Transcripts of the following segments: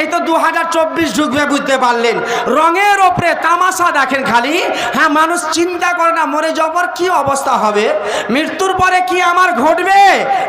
এই তো দু হাজার চব্বিশ ঢুকবে বুঝতে পারলেন। রঙের ওপরে তামাশা দেখেন খালি। হ্যাঁ মানুষ চিন্তা করে না, মরে যাওয়ার কি অবস্থা হবে? মৃত্যুর পরে কি আমার ঘটবে?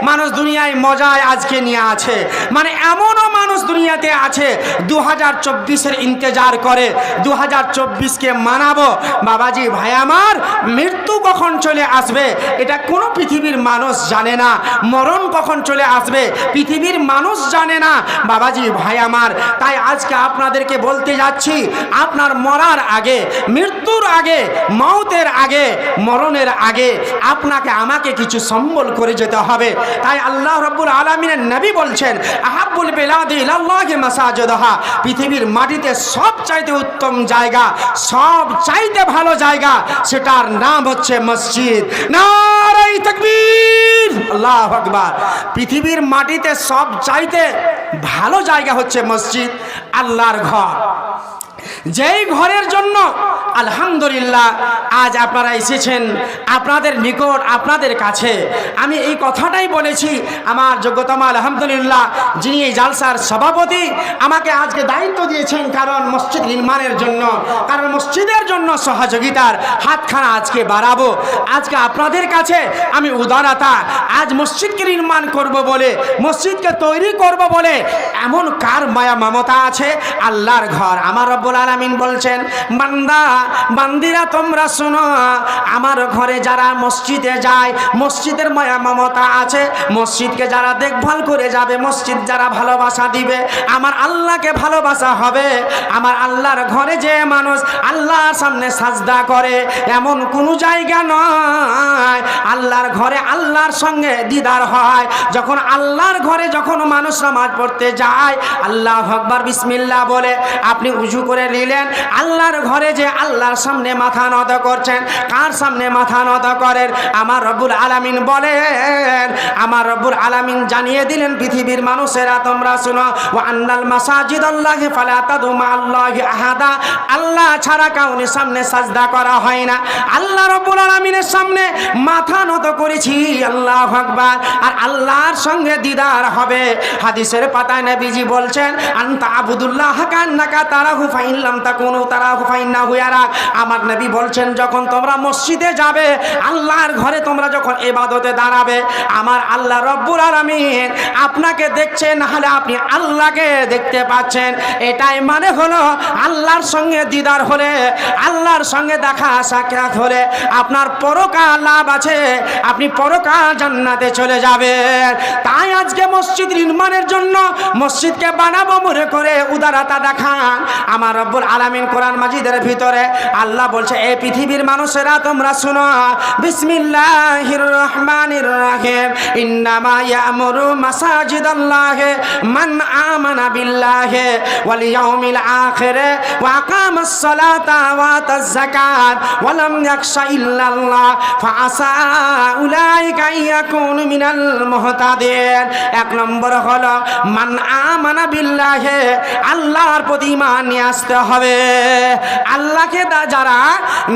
মানুষ দুনিয়ায় মজায় আজকে নিয়ে আছে। মানে এমনও মানুষ দুনিয়াতে আছে দু হাজার চব্বিশের ইন্তজার করে দু হাজার চব্বিশকে মানাবো। বাবাজি, ভাই আমার, মৃত্যু কখন চলে আসবে? এটা কোনো পৃথিবীর মানুষ জানে না। মরণ কখন চলে আসবে? পৃথিবীর মানুষ জানে না। বাবাজি, ভাই আমার তাই আজকে আপনাদেরকে বলতে যাচ্ছি, আপনার মরার আগে, মৃত্যুর আগে, মৌতের আগে, মরণের আগে আপনাকে আমাকে কিছু সম্বল করে যেতে হবে। তাই আল্লাহ রব্বুল আলমিনের নবী বলছেন আহাবুল বেলাদি ইলাল্লাহি মাসাজিদহা। পৃথিবীর মাটিতে সব চাইতে উত্তম জায়গা সব চাইতে ভালো জায়গা, সেটার নাম হচ্ছে মসজিদ। নারাই তাকবীর! আল্লাহ আকবার। পৃথিবীর মাটিতে সব চাইতে ভালো জায়গা হচ্ছে মসজিদ আল্লাহর ঘর। যেই ঘরের জন্য, আলহামদুলিল্লাহ, আজ আপনারা এসেছেন আপনাদের নিকট, আপনাদের কাছে। আমি এই কথাটাই বলেছি, আমার যোগ্যতম আলহামদুলিল্লাহ, যিনি এই জালসার সভাপতি, আমাকে আজকে দায়িত্ব দিয়েছেন কারণ মসজিদ নির্মাণের জন্য, কারণ মসজিদের জন্য সহযোগিতার হাতখানা আজকে বাড়াবো। আজকে আপনাদের কাছে আমি উদারতা, আজ মসজিদকে নির্মাণ করব বলে, মসজিদকে তৈরি করব বলে এমন কার মায়া মমতা আছে? আল্লাহর ঘর, আমার রব্বুল আলামিন বলছেন, বান্দা, বান্দিরা তোমরা শোনো, আমার ঘরে যারা মসজিদে যায়, মসজিদের মায়া মমতা আছে, মসজিদকে যারা দেখভাল করে যাবে, মসজিদ যারা ভালোবাসা দিবে, আমার আল্লাহকে ভালোবাসা হবে, আমার আল্লাহর ঘরে যে মানুষ আল্লাহর সামনে সাজদা করে, এমন কোনো জায়গা নয়, আল্লাহর ঘরে আল্লাহর সঙ্গে দিদার হয়, যখন আল্লাহর ঘরে যখন মানুষ নামাজ পড়তে যায়, আল্লাহ আকবার, বিসমিল্লাহ বলে, আপনি উজু করে নিলেন। আল্লাহর ঘরে যে আল্লাহর সামনে মাথা নত করছেন, কার সামনে মাথা নত করেন? আমার রব্বুল আলামিন বলেন, আমার রব্বুল আলামিন জানিয়ে দিলেন, পৃথিবীর মানুষেরা তোমরা শুনো ও আন্নাল মাসাজিদ আল্লাহি ফালা তাদু মা আল্লাহি আহাদা। আল্লাহ ছাড়া কাউনের সামনে সাজদা করা হয় না। আল্লাহ রব্বুল আলামিনের সামনে মাথা নত করেছি, আল্লাহ আকবার। আর আল্লাহর সঙ্গে দিদার হবে। হাদিসের পাতায় নবীজি বলছেন, আনতা আবুদুল্লাহ কান্নাকা তারাহু ফাইনলাম তাকুনু তারাহু ফাইন্না হুয়ারা আমার নবী বলছেন, যখন তোমরা মসজিদে যাবে, আল্লাহর ঘরে তোমরা যখন ইবাদতে দাঁড়াবে, আমার আল্লাহ রব্বুল আলামিন আপনাকে দেখছেন, নাহলে আপনি আল্লাহকে দেখতে পাচ্ছেন। এটাই মানে হলো আল্লাহর সঙ্গে দিদার হলে, আল্লাহর সঙ্গে দেখা, সাক্ষাৎ হলে আপনার পরকাল লাভ আছে, আপনি পরকাল জান্নাতে চলে যাবেন। তাই আজকে মসজিদ নির্মাণের জন্য মসজিদকে বানাবো মনে করে উদারতা দেখান। আমার রব্বুল আলামিন কোরআন মাজিদের ভিতরে আল্লাহ বলছে এই পৃথিবীর মানুষেরা তোমরা শুনো, বিসমিল্লাহির রহমানির রহিম। ইন্নামা ইয়ামুরু মাসাজিদাল্লাহি মান আমানা বিল্লাহি ওয়াল ইয়াউমিল আখির ওয়া আকামাস সালাতা ওয়া আতাজ ওয়া লাম ইয়াখশা ইল্লাল্লাহ। উলাইকা মিনাল মুহতাদিন। এক নম্বর হলো, মান আমানা বিল্লাহি, আল্লাহর প্রতি ঈমান নিয়ে আসতে হবে। আল্লাহকে যারা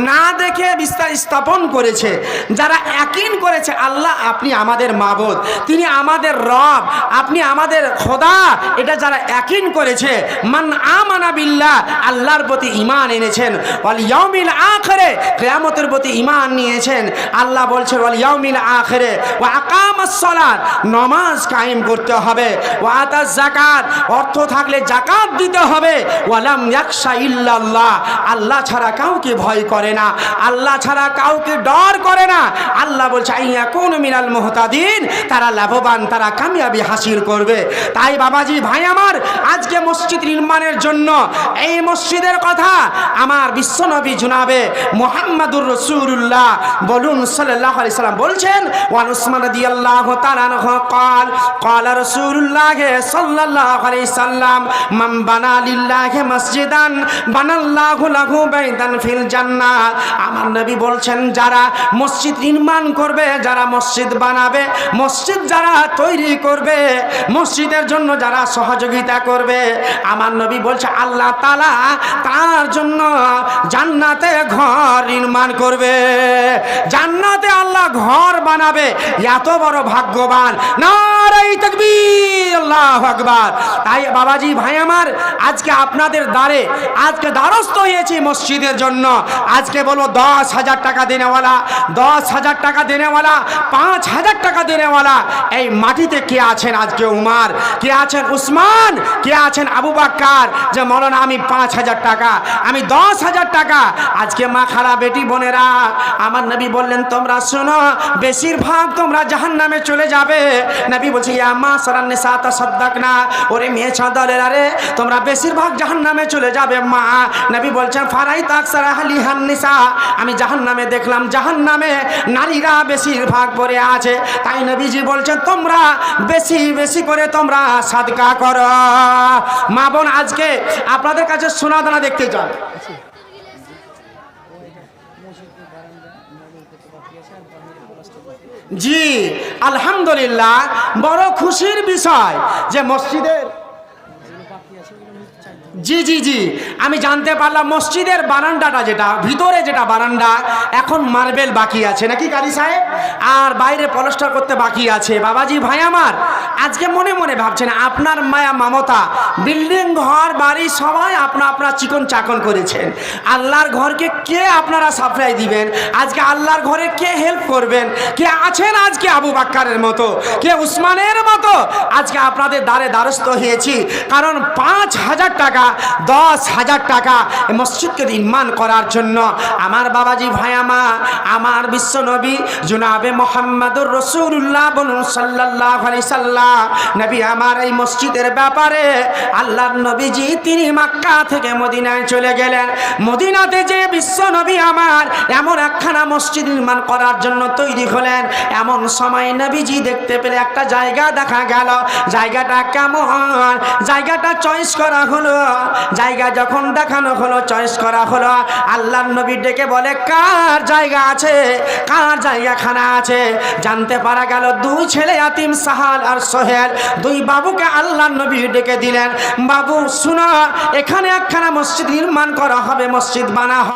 না দেখে বিস্তার স্থাপন করেছে, যারা একিন করেছে, আল্লাহ আপনি আমাদের মাবদ, তিনি আমাদের রব, আপনি আমাদের খোদা, এটা যারা একিন করেছে, মান আমানা বিল্লাহ, আল্লাহর প্রতি ঈমান এনেছেন, ওয়াল ইয়াউমিল আখিরে, কিয়ামতের প্রতি ইমান নিয়েছেন। আল্লাহ বলছে ওয়াল ইয়াউমিল আখিরে, ওয়া আকামাস সালাত, নামাজ কায়েম করতে হবে, ওয়া আতাজ যাকাত, অর্থ থাকলে জাকাত দিতে হবে ওয়ালাম ইয়াকশা ইল্লাল্লাহ। আল্লাহ ছাড়া কাউকে ভয় করে না। আল্লাহ ছাড়া কাউকে ডর করে আল্লাহ বলছে আইয়া কোন মিনাল মোহতাদিন। তারা লাভবান, তারা কামিয়াবি হাসিল করবে। তাই বাবাজি, ভাই আমার, আজকে মসজিদ নির্মাণের জন্য এই মসজিদের কথা আমার বিশ্বনবী জুনাবে মোহাম্মদুর রসুল্লাহ বলুন সাল্লাহ আলি সাল্লাম বলছেন, ওয়ান উসমান দি আল্লাহ কল কল রসুল্লাহ সাল্লাহ আলি সাল্লাম মাম মসজিদান ফিল জান্নাত আমার নবী বলছেন, যারা মসজিদ নির্মাণ করবে, যারা মসজিদ বানাবে, মসজিদ যারা তৈরি করবে, মসজিদের জন্য যারা সহযোগিতা করবে, আমার নবী বলছে, আল্লাহ তালা তার জন্য জান্নাতে ঘর নির্মাণ করবে। জান্নাতে আল্লাহ ঘর বানাবে, এত বড় ভাগ্যবান। উমার? কে আছেন উসমান? কে আছেন আবু বাক্কার? যে মরনা আমি পাঁচ হাজার টাকা, আমি দশ হাজার টাকা। আজকে মা খারা বেটি বোনেরা, আমার নবী বললেন, তোমরা শোনো, বেশিরভাগ তোমরা জাহান নামে চলে যাবে। নবী বলছি, ইয়া মা সারান্নে সাতা সদ্দাক না ওরে মেয়ে ছাদলের আরে, তোমরা বেশিরভাগ জাহান নামে চলে যাবে মা। নবী বলছেন, ফারাই তাক সারা হালি হান্নিসা আমি জাহান নামে দেখলাম জাহান নামে নারীরা বেশিরভাগ পড়ে আছে। তাই নবীজি বলছেন, তোমরা বেশি বেশি করে তোমরা সাদকা করো। মা বোন, আজকে আপনাদের কাছে সোনা দানা দেখতে চান জি আলহামদুলিল্লাহ বড় খুশির বিষয় যে মসজিদের জি জি জি। আমি জানতে পারলাম মসজিদের বারান্দাটা যেটা, ভিতরে যেটা বারান্দা, এখন মার্বেল বাকি আছে। নাকি কারি সাহেব? আর বাইরে পলস্টার করতে বাকি আছে। বাবাজি, ভাই আমার, আজকে মনে মনে ভাবছেন আপনার মায়া মামতা, বিল্ডিং ঘর, বাড়ি সবাই আপনা আপনার চিকন চাকন করেছেন। আল্লাহর ঘরকে কে আপনারা সাপ্লাই দিবেন? আজকে আল্লাহর ঘরে কে হেল্প করবেন? কে আছেন আজকে আবু বাক্কারের মতো? কে উসমানের মতো? আজকে আপনাদের দ্বারে দ্বারস্থ হয়েছি। কারণ পাঁচ হাজার টাকা দশ হাজার টাকা মসজিদকে নির্মাণ করার জন্য। আমার বাবাজি ভাইয়ামা আমার বিশ্ব নবী জুনাবে মোহাম্মদুর রসুল্লাহ বলুন সাল্লাহ সাল্লাহ নবী, আমার এই মসজিদের ব্যাপারে আল্লাহ নবীজি তিনি মাক্কা থেকে মদিনায় চলে গেলেন। মদিনাতে যে বিশ্ব নবী আমার এমন একখানা মসজিদ নির্মাণ করার জন্য তৈরি হলেন। এমন সময় নবীজি দেখতে পেলে একটা জায়গা দেখা গেল। জায়গাটা কেমন? জায়গাটা চয়েস করা হলো। জায়গা যখন দেখানো হলো চয়েস করা হলো, আল্লাহর নবী ডেকে বলে, কার জায়গা আছে? কার জায়গা খানা আছে? জানতে পারা গেল, দুই ছেলে আতিম সাহাল আর সোহেল, দুই বাবুকে আল্লাহর নবী ডেকে দিলেন। বাবু, শোনা, এখানে একখানা মসজিদ নির্মাণ করা হবে, মসজিদ বানা হবে